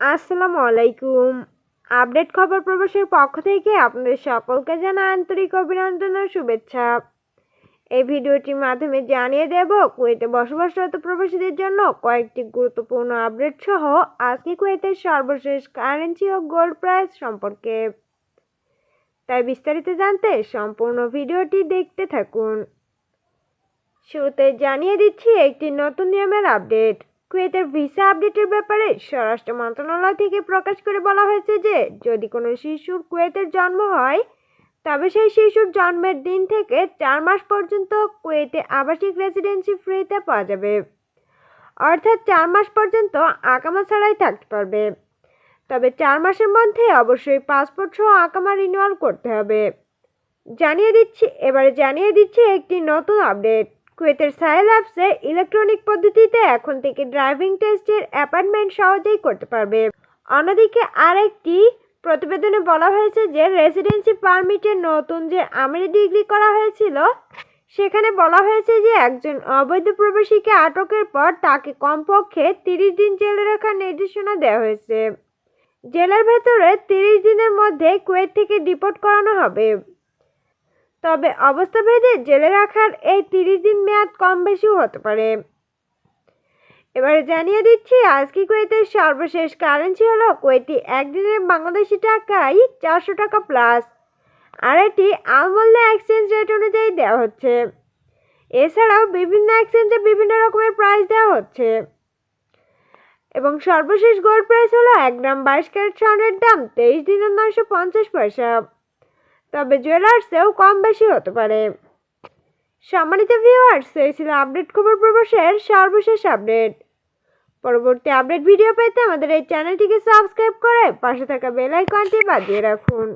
আসসালামু আলাইকুম। আপডেট খবর প্রবাসের পক্ষ থেকে আপনাদের সকলকে জানাই আন্তরিক অভিনন্দন ও শুভেচ্ছা। এই ভিডিওটির মাধ্যমে জানিয়ে দেব, কুয়েতে বসবাসরত প্রবাসীদের জন্য কয়েকটি গুরুত্বপূর্ণ আপডেট সহ আজকে কুয়েতের সর্বশেষ কারেন্সি ও গোল্ড প্রাইস সম্পর্কে। তাই বিস্তারিত জানতে সম্পূর্ণ ভিডিওটি দেখতে থাকুন। শুরুতে জানিয়ে দিচ্ছি একটি নতুন নিয়মের আপডেট। কুয়েতের ভিসা আপডেটের ব্যাপারে স্বরাষ্ট্র মন্ত্রণালয় থেকে প্রকাশ করে বলা হয়েছে যে, যদি কোনো শিশুর কুয়েতের জন্ম হয়, তবে সেই শিশুর জন্মের দিন থেকে চার মাস পর্যন্ত কুয়েতে আবাসিক রেসিডেন্সি ফ্রিতে পাওয়া যাবে। অর্থাৎ চার মাস পর্যন্ত আকামা ছাড়াই থাকতে পারবে। তবে চার মাসের মধ্যে অবশ্যই পাসপোর্ট সহ আকামা রিনিউয়াল করতে হবে। জানিয়ে দিচ্ছি, এবারে জানিয়ে দিচ্ছি একটি নতুন আপডেট। কুয়েতের সাহেল ইলেকট্রনিক পদ্ধতিতে এখন থেকে ড্রাইভিং টেস্টের অ্যাপয়েন্টমেন্ট সহজেই করতে পারবে। অন্যদিকে আরেকটি প্রতিবেদনে বলা হয়েছে যে, রেসিডেন্সি পারমিটের নতুন যে আমেরি ডিগ্রি করা হয়েছিল, সেখানে বলা হয়েছে যে, একজন অবৈধ প্রবাসীকে আটকের পর তাকে কমপক্ষে তিরিশ দিন জেলে রাখার নির্দেশনা দেওয়া হয়েছে। জেলের ভেতরে তিরিশ দিনের মধ্যে কুয়েত থেকে ডিপোর্ট করানো হবে। তবে অবস্থাভেদে জেলে রাখার এই তিরিশ দিন মেয়াদ কম বেশিও হতে পারে। এবারে জানিয়ে দিচ্ছি আজকে কুয়েতের সর্বশেষ কারেন্সি হলো কুয়েতি একদিনের বাংলাদেশি টাকায় চারশো টাকা প্লাস আর এটি আলমল্লা এক্সচেঞ্জ রেট অনুযায়ী দেওয়া হচ্ছে। এছাড়াও বিভিন্ন এক্সচেঞ্জে বিভিন্ন রকমের প্রাইস দেওয়া হচ্ছে। এবং সর্বশেষ গোল্ড প্রাইস হলো এক গ্রাম বাইশ ক্যারেট স্বর্ণের দাম তেইশ দিনের নয়শো পঞ্চাশ পয়সা। তবে জুয়েলার্সেও কম বেশি হতে পারে। সম্মানিত ভিউয়ার্স এই ছিল আপডেট খবর প্রবাসের সর্বশেষ আপডেট পরবর্তী আপডেট ভিডিও পেতে আমাদের এই চ্যানেলটিকে সাবস্ক্রাইব করে পাশে থাকা বেল আইকনটি বাজিয়ে রাখুন।